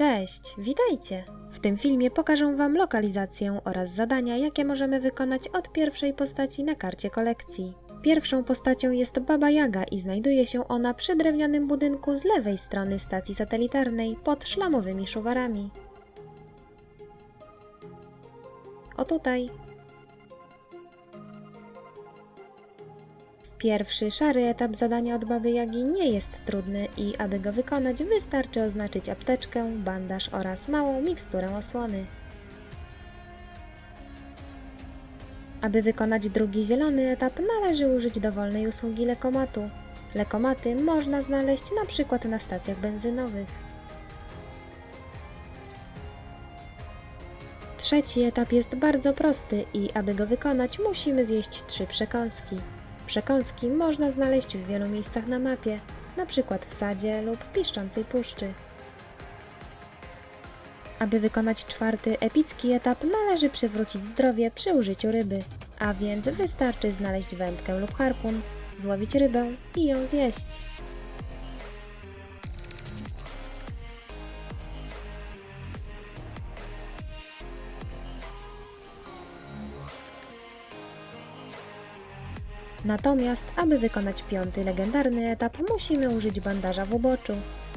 Cześć, witajcie! W tym filmie pokażę Wam lokalizację oraz zadania, jakie możemy wykonać od pierwszej postaci na karcie kolekcji. Pierwszą postacią jest Baba Jaga i znajduje się ona przy drewnianym budynku z lewej strony stacji satelitarnej pod szlamowymi szuwarami. O tutaj. Pierwszy szary etap zadania od Baby Jagi nie jest trudny i aby go wykonać wystarczy oznaczyć apteczkę, bandaż oraz małą miksturę osłony. Aby wykonać drugi zielony etap należy użyć dowolnej usługi lekomatu. Lekomaty można znaleźć na przykład na stacjach benzynowych. Trzeci etap jest bardzo prosty i aby go wykonać musimy zjeść trzy przekąski. Przekąski można znaleźć w wielu miejscach na mapie, przykład w sadzie lub piszczącej puszczy. Aby wykonać czwarty epicki etap należy przywrócić zdrowie przy użyciu ryby, a więc wystarczy znaleźć wędkę lub harpun, złowić rybę i ją zjeść. Natomiast, aby wykonać piąty legendarny etap, musimy użyć bandaża w uboczu.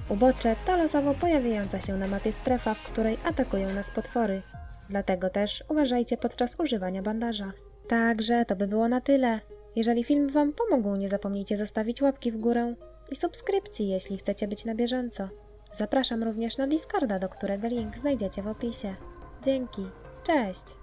Ubocze to losowo pojawiająca się na mapie strefa, w której atakują nas potwory. Dlatego też uważajcie podczas używania bandaża. Także to by było na tyle. Jeżeli film Wam pomógł, nie zapomnijcie zostawić łapki w górę i subskrypcji, jeśli chcecie być na bieżąco. Zapraszam również na Discorda, do którego link znajdziecie w opisie. Dzięki. Cześć!